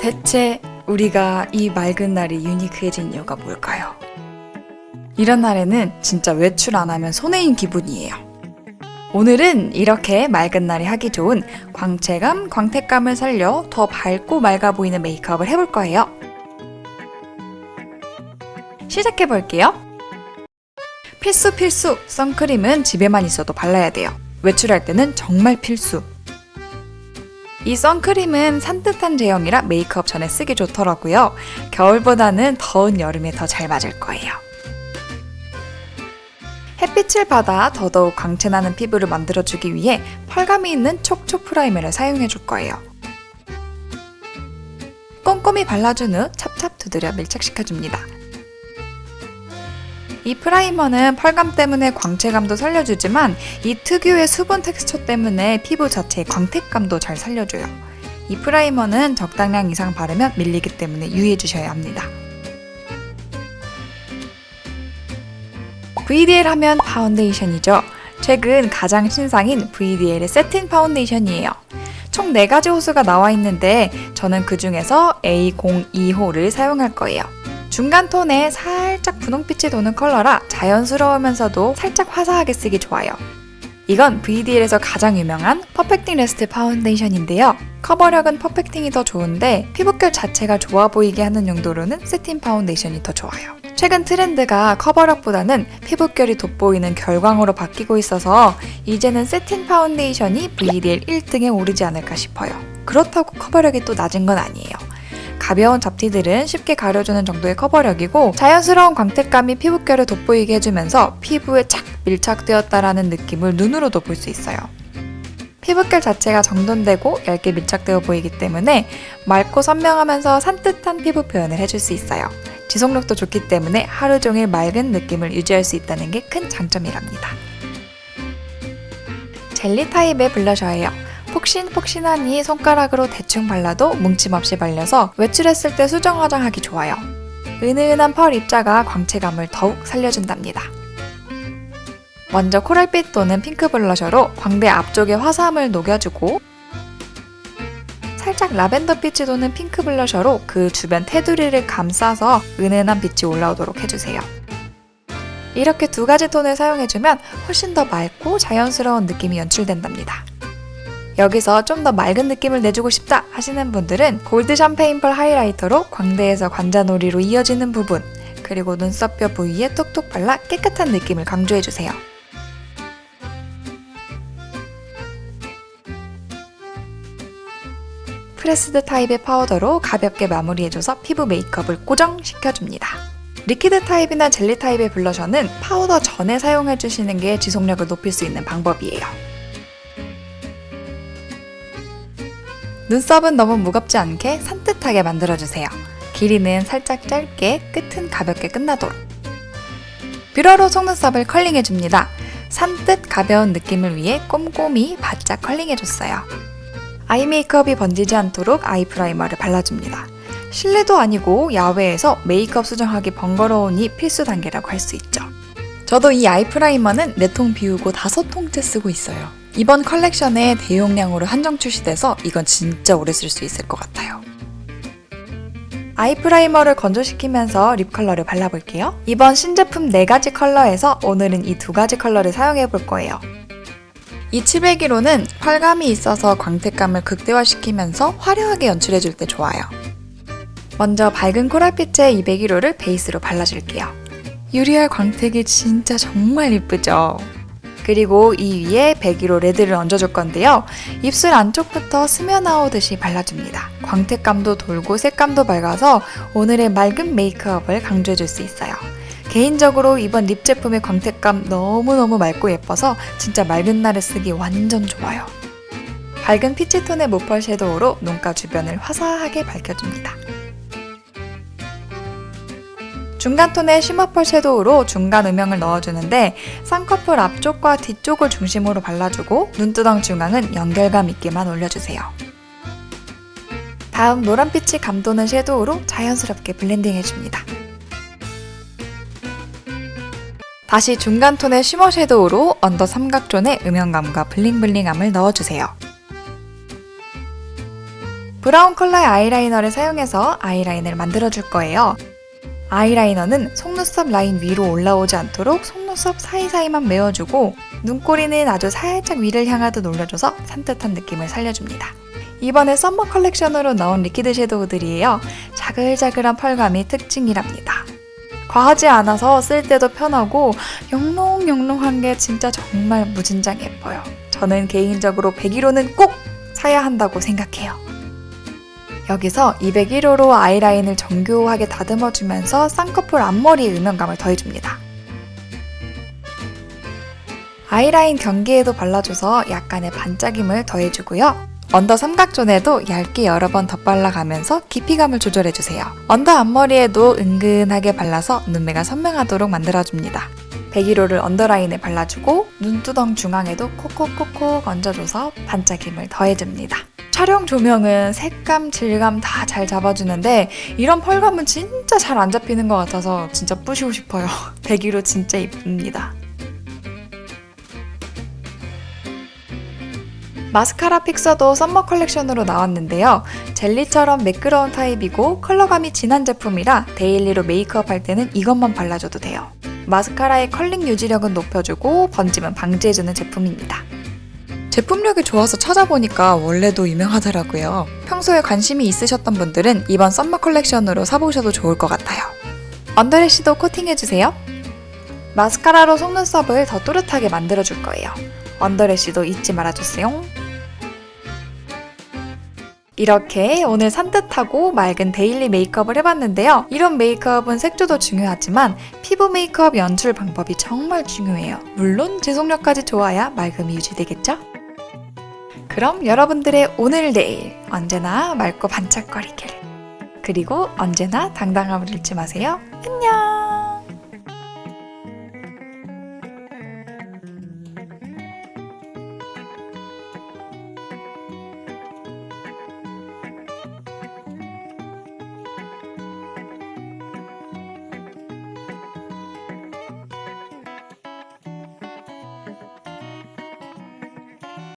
대체 우리가 이 맑은 날이 유니크해진 이유가 뭘까요? 이런 날에는 진짜 외출 안 하면 손해인 기분이에요. 오늘은 이렇게 맑은 날이 하기 좋은 광채감, 광택감을 살려 더 밝고 맑아 보이는 메이크업을 해볼 거예요. 시작해 볼게요. 필수 필수! 선크림은 집에만 있어도 발라야 돼요. 외출할 때는 정말 필수. 이 선크림은 산뜻한 제형이라 메이크업 전에 쓰기 좋더라고요. 겨울보다는 더운 여름에 더 잘 맞을 거예요. 햇빛을 받아 더더욱 광채나는 피부를 만들어주기 위해 펄감이 있는 촉촉 프라이머를 사용해줄 거예요. 꼼꼼히 발라준 후 찹찹 두드려 밀착시켜줍니다. 이 프라이머는 펄감 때문에 광채감도 살려주지만 이 특유의 수분 텍스처 때문에 피부 자체의 광택감도 잘 살려줘요. 이 프라이머는 적당량 이상 바르면 밀리기 때문에 유의해 주셔야 합니다. VDL 하면 파운데이션이죠. 최근 가장 신상인 VDL의 세틴 파운데이션이에요. 총 4가지 호수가 나와 있는데 저는 그 중에서 A02호를 사용할 거예요. 중간 톤에 살짝 분홍빛이 도는 컬러라 자연스러우면서도 살짝 화사하게 쓰기 좋아요. 이건 VDL에서 가장 유명한 퍼펙팅 레스트 파운데이션인데요. 커버력은 퍼펙팅이 더 좋은데 피부결 자체가 좋아 보이게 하는 용도로는 세틴 파운데이션이 더 좋아요. 최근 트렌드가 커버력보다는 피부결이 돋보이는 결광으로 바뀌고 있어서 이제는 세틴 파운데이션이 VDL 1등에 오르지 않을까 싶어요. 그렇다고 커버력이 또 낮은 건 아니에요. 가벼운 잡티들은 쉽게 가려주는 정도의 커버력이고 자연스러운 광택감이 피부결을 돋보이게 해주면서 피부에 착 밀착되었다라는 느낌을 눈으로도 볼 수 있어요. 피부결 자체가 정돈되고 얇게 밀착되어 보이기 때문에 맑고 선명하면서 산뜻한 피부 표현을 해줄 수 있어요. 지속력도 좋기 때문에 하루 종일 맑은 느낌을 유지할 수 있다는 게 큰 장점이랍니다. 젤리 타입의 블러셔예요. 폭신폭신하니 손가락으로 대충 발라도 뭉침 없이 발려서 외출했을 때 수정 화장하기 좋아요. 은은한 펄 입자가 광채감을 더욱 살려준답니다. 먼저 코랄빛 또는 핑크 블러셔로 광대 앞쪽의 화사함을 녹여주고 살짝 라벤더 빛이 도는 핑크 블러셔로 그 주변 테두리를 감싸서 은은한 빛이 올라오도록 해주세요. 이렇게 두 가지 톤을 사용해주면 훨씬 더 맑고 자연스러운 느낌이 연출된답니다. 여기서 좀 더 맑은 느낌을 내주고 싶다 하시는 분들은 골드 샴페인 펄 하이라이터로 광대에서 관자놀이로 이어지는 부분 그리고 눈썹뼈 부위에 톡톡 발라 깨끗한 느낌을 강조해주세요. 프레스드 타입의 파우더로 가볍게 마무리해줘서 피부 메이크업을 고정시켜줍니다. 리퀴드 타입이나 젤리 타입의 블러셔는 파우더 전에 사용해주시는 게 지속력을 높일 수 있는 방법이에요. 눈썹은 너무 무겁지 않게 산뜻하게 만들어주세요. 길이는 살짝 짧게, 끝은 가볍게 끝나도록. 뷰러로 속눈썹을 컬링해줍니다. 산뜻 가벼운 느낌을 위해 꼼꼼히 바짝 컬링해줬어요. 아이 메이크업이 번지지 않도록 아이 프라이머를 발라줍니다. 실내도 아니고 야외에서 메이크업 수정하기 번거로우니 필수 단계라고 할 수 있죠. 저도 이 아이 프라이머는 4통 비우고 5통째 쓰고 있어요. 이번 컬렉션에 대용량으로 한정 출시돼서 이건 진짜 오래 쓸 수 있을 것 같아요. 아이 프라이머를 건조시키면서 립 컬러를 발라볼게요. 이번 신제품 4가지 컬러에서 오늘은 이 두 가지 컬러를 사용해 볼 거예요. 이 701호는 펄감이 있어서 광택감을 극대화시키면서 화려하게 연출해줄 때 좋아요. 먼저 밝은 코랄빛의 201호를 베이스로 발라줄게요. 유리알 광택이 진짜 정말 이쁘죠? 그리고 이 위에 101호 레드를 얹어줄 건데요. 입술 안쪽부터 스며나오듯이 발라줍니다. 광택감도 돌고 색감도 밝아서 오늘의 맑은 메이크업을 강조해줄 수 있어요. 개인적으로 이번 립 제품의 광택감 너무너무 맑고 예뻐서 진짜 맑은 날에 쓰기 완전 좋아요. 밝은 피치톤의 모펄 섀도우로 눈가 주변을 화사하게 밝혀줍니다. 중간 톤의 쉬머펄 섀도우로 중간 음영을 넣어주는데 쌍꺼풀 앞쪽과 뒤쪽을 중심으로 발라주고 눈두덩 중앙은 연결감 있게만 올려주세요. 다음 노란빛이 감도는 섀도우로 자연스럽게 블렌딩 해줍니다. 다시 중간 톤의 쉬머 섀도우로 언더 삼각존에 음영감과 블링블링함을 넣어주세요. 브라운 컬러의 아이라이너를 사용해서 아이라인을 만들어줄 거예요. 아이라이너는 속눈썹 라인 위로 올라오지 않도록 속눈썹 사이사이만 메워주고 눈꼬리는 아주 살짝 위를 향하듯 올려줘서 산뜻한 느낌을 살려줍니다. 이번에 썸머 컬렉션으로 나온 리퀴드 섀도우들이에요. 자글자글한 펄감이 특징이랍니다. 과하지 않아서 쓸 때도 편하고 영롱영롱한 게 진짜 정말 무진장 예뻐요. 저는 개인적으로 101호는 꼭 사야 한다고 생각해요. 여기서 201호로 아이라인을 정교하게 다듬어주면서 쌍꺼풀 앞머리에 음영감을 더해줍니다. 아이라인 경계에도 발라줘서 약간의 반짝임을 더해주고요. 언더 삼각존에도 얇게 여러 번 덧발라가면서 깊이감을 조절해주세요. 언더 앞머리에도 은근하게 발라서 눈매가 선명하도록 만들어줍니다. 101호를 언더라인에 발라주고 눈두덩 중앙에도 콕콕콕콕 얹어줘서 반짝임을 더해줍니다. 촬영 조명은 색감, 질감 다 잘 잡아주는데 이런 펄감은 진짜 잘 안 잡히는 것 같아서 진짜 뿌시고 싶어요. 101호 진짜 이쁩니다. 마스카라 픽서도 썸머 컬렉션으로 나왔는데요. 젤리처럼 매끄러운 타입이고 컬러감이 진한 제품이라 데일리로 메이크업 할 때는 이것만 발라줘도 돼요. 마스카라의 컬링 유지력은 높여주고 번짐은 방지해주는 제품입니다. 제품력이 좋아서 찾아보니까 원래도 유명하더라고요. 평소에 관심이 있으셨던 분들은 이번 썸머 컬렉션으로 사보셔도 좋을 것 같아요. 언더래쉬도 코팅해주세요. 마스카라로 속눈썹을 더 또렷하게 만들어줄 거예요. 언더래쉬도 잊지 말아주세요. 이렇게 오늘 산뜻하고 맑은 데일리 메이크업을 해봤는데요. 이런 메이크업은 색조도 중요하지만 피부 메이크업 연출 방법이 정말 중요해요. 물론 지속력까지 좋아야 맑음이 유지되겠죠? 그럼 여러분들의 오늘 내일 언제나 맑고 반짝거리길 그리고 언제나 당당함을 잃지 마세요. 안녕!